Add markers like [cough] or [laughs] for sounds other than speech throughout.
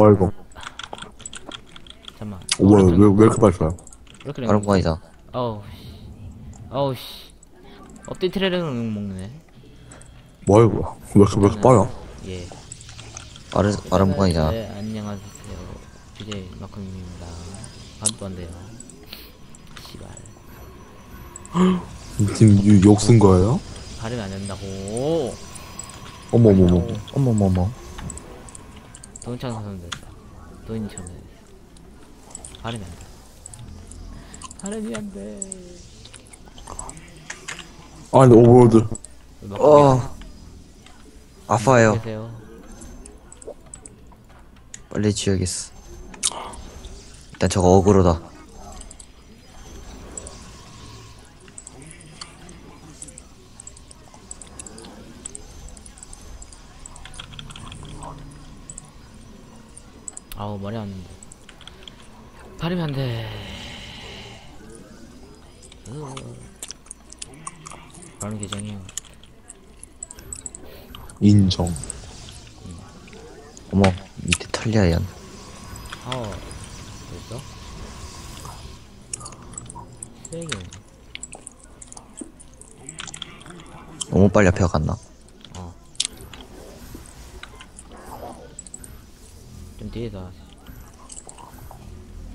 뭐야 이거 잠깐만. 어, 뭐야 왜, 왜 이렇게 빨리 쏴요 이렇게 다른 거 아니다. 어우 씨. 어우 씨. 업데이트를 먹네. 뭐야 이거 왜 이렇게 왜 이렇게 빨라 예. 빠른 빠른 거 아니다. 네, 안녕하세요. BJ 마크입니다. 반도 안 돼요. 씨발. [gasps] 지금 욕쓴 거예요? 발음이 안 된다고. 어머머머 어머머머. 돈창 선수 됐다. 돈인처럼 됐어. 발음이 안 돼. 발음이 안 돼. 아니 오버로드 어. 아파요. 계세요. 빨리 지어야겠어. 일단 저거 어그로다. 아우 말이 안 돼. 발음이 안 돼. 으. 발음 개정이요. 인정 어머 밑에 털리아연. 어, 됐어? 세게. 너무 빨리 앞에 갔나? 어. 좀 뒤에다.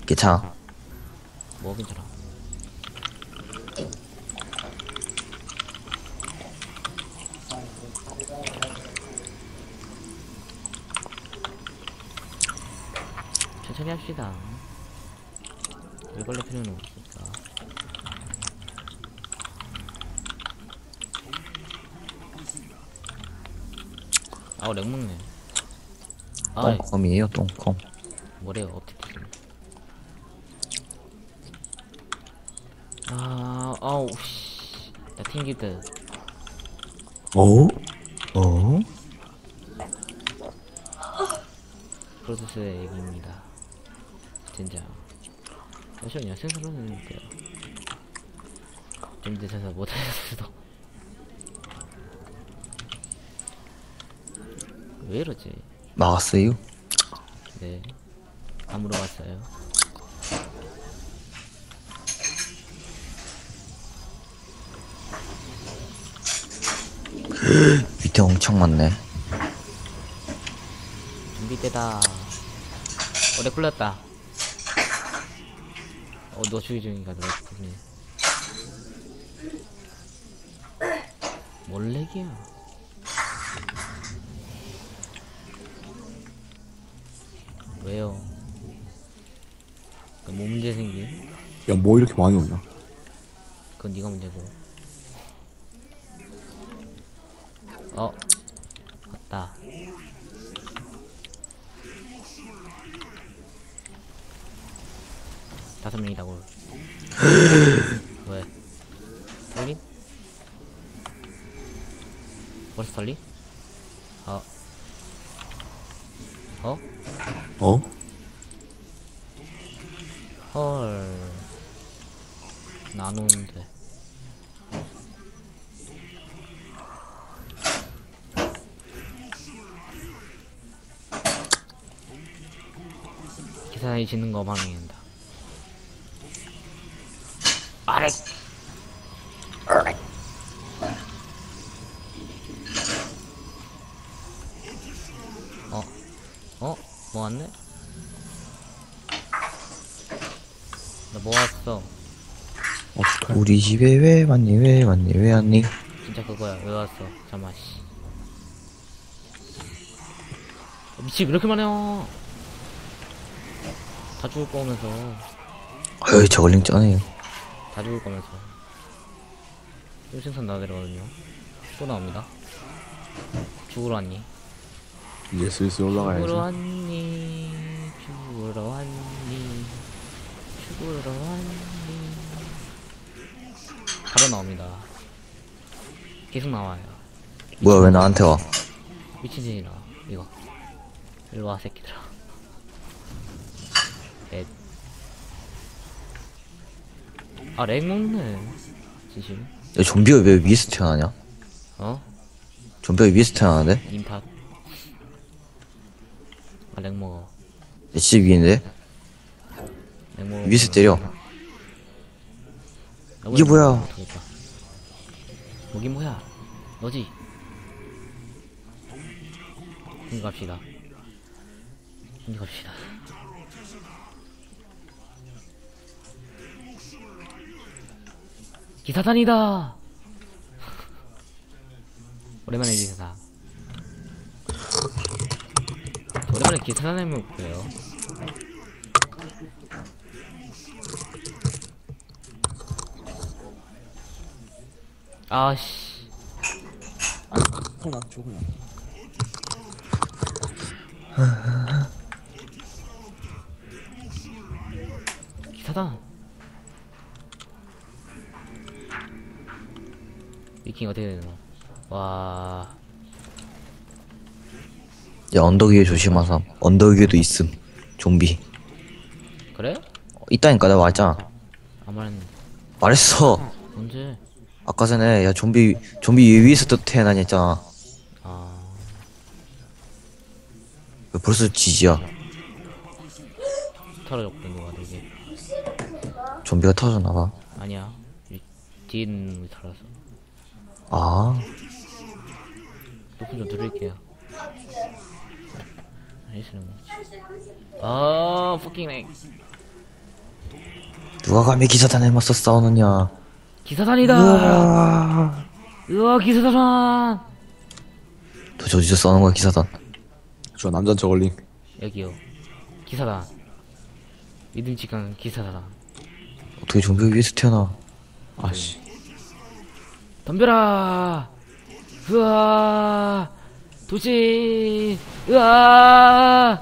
괜찮아. 뭐 괜찮아. 천천히 합시다. 일걸릴 필요는 없으니까. 아우 렉 먹네. 아, 똥컴이에요 똥컴. 뭐래요 업데이트 아 아우 씨나 튕기드 어? 어? 프로듀스의 얘기입니다. 진짜. 잠시만요 센스로는 좀 늦어서 못할 수도. 왜 이러지 막았어요? 네. 안 물어봤어요. [laughs] 밑에 엄청 많네. 준비되다. 오래 굴렸다. 어, 너 주의 중인가, 너. 뭘 렉이야? 왜요? 뭐 문제 생기? 야뭐 이렇게 많이 오냐 그건 네가 문제고. 어, 맞다. 다섯 명이다고. [laughs] 왜? 털림? 벌써 털리? 어. 어? 어? 헐. 나누는데. 기사에 짓는 거 반응한다. 아래. 어? 어? 뭐 왔네? 나뭐 왔어? 어떡해 우리 집에 왜 왔니 왜 왔니 왜 왔니? 진짜 그거야. 왜 왔어? 잠깐만, 씨. 어, 미친, 왜 이렇게 많아요? 다 죽을 거면서. 어이 저걸링 쩌네요. 다 죽을 거면서. 또 생선 나들어거든요. 또 나옵니다. 죽으러 왔니? 이제 슬슬 올라가야지 죽으러 왔니? 죽으러 왔니? 죽으러 왔니? 바로 나옵니다. 계속 나와요. 뭐야 왜 나한테 와? 미친 짓이라 이거 일로 와 새끼들아 넷. 아, 렉 먹네. 진심. 야, 좀비가 왜 위에서 태어나냐? 어? 좀비가 위에서 태어나는데? 인팟. 아, 렉 먹어. 내집 위인데? 냉모 위에서 때려. 이게 뭐야? 못하겠다. 여기 뭐야? 너지? 힘 갑시다. 힘 갑시다. 기사단이다! [laughs] 오랜만에 기사단. 빨리 이렇게 살아내면 그래요? 아씨. 아, 콜라 줘 그냥. 기사다. 이킹 어떻게 되나 와. 야, 언덕 위에 조심하삼. 언덕 위에도 있음. 좀비. 그래? 어, 있다니까, 내가 말했잖아. 안 말했는데. 말했어. 언제? 아까 전에, 야, 좀비, 좀비 위에서 또 태어나냐 했잖아. 아. 왜 벌써 지지야. 털어졌군, 누가 되게. 좀비가 터졌나봐. 아니야. 이 뒤에 있는 놈이 털어서. 아, 높은 좀 들을게요. 아, fucking 렉. 누가 감히 기사단에 맞서 싸우느냐. 기사단이다! 우와. 으아, 기사단! 도대체 어디서 싸우는 거야, 기사단. 저 남전 저걸링. 여기요. 기사단. 믿음직한 기사단. 어떻게 좀비 위에서 태어나. 아씨. 덤벼라! 으아! 도시! 으아!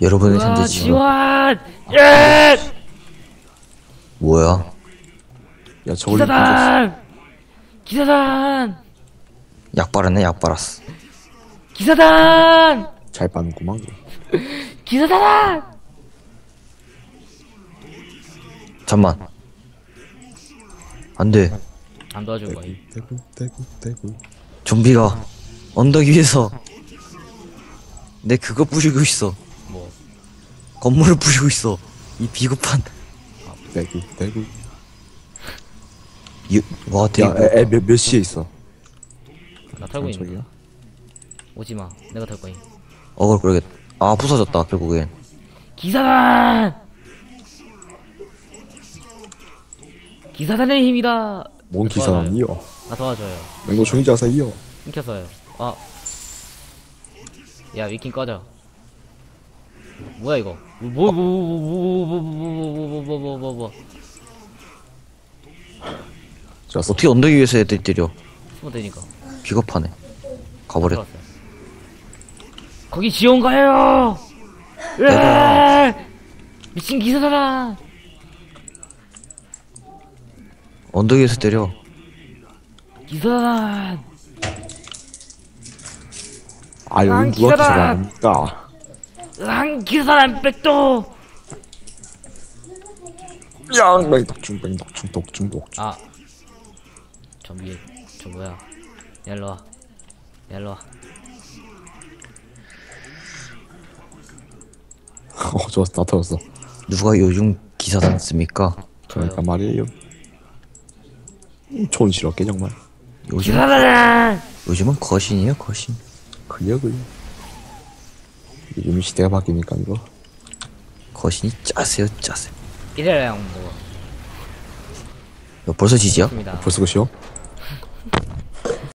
여러분의 으아, 현재 지금 지원! 예! 뭐야? 야 던졌어. 기사단! 기사단! 약 바랐네, 약 바랐어. 기사단! 잘 빠는구만. [laughs] 기사단! 잠만. 안 돼. 안 도와줄 거야. 대구 대구 대구. 좀비가 언덕 위에서 내 그거 부시고 있어. 뭐. 건물을 부시고 있어. 이 비겁한. 대구 대구. 이, 와, 되게. 야애몇 몇 시에 있어? 나 털고 있는 저기야. 오지 마. 내가 털 거야. 어글 그러겠다. 아, 부서졌다, 결국엔. 기사단! 기사단의 힘이다! 뭔 기사단이요? 나 도와줘요. 맹고 중자사이요. 끊겼어요. 아. 야, 위킹 꺼져. 뭐야, 이거? 뭐, 뭐, 뭐, 뭐, 뭐, 뭐, 뭐, 뭐, 뭐, 뭐, 뭐, 뭐. 좋았어. 어떻게 언덕 위에서 애들 때려. 숨어 되니까. 비겁하네. 가버렸. 들어왔어요. 거기 지원가요! 으아! 미친 기사단아! 언덕 위에서 때려. 기사단! 아 아, 여기 누가 기사단! 기사단입니까? 으앙, 기사단 백도! 야, 맹독충 맹독충 독충 독충. 아. 저 위에, 저 뭐야. 야, 일로 와. 야, 일로 와. [laughs] 어 좋았어 다 터졌어. 누가 요즘 기사단 씁니까? 그러니까 말이에요. 음, 촌스럽게 정말. 요즘! 요즘은 거신이에요, 거신. 그려 그려. 요즘 시대가 바뀌니까 이거. 거신이 짜세요, 짜세. 이래라, 형, 뭐. 야, 벌써 지지야? 벌써 그시오?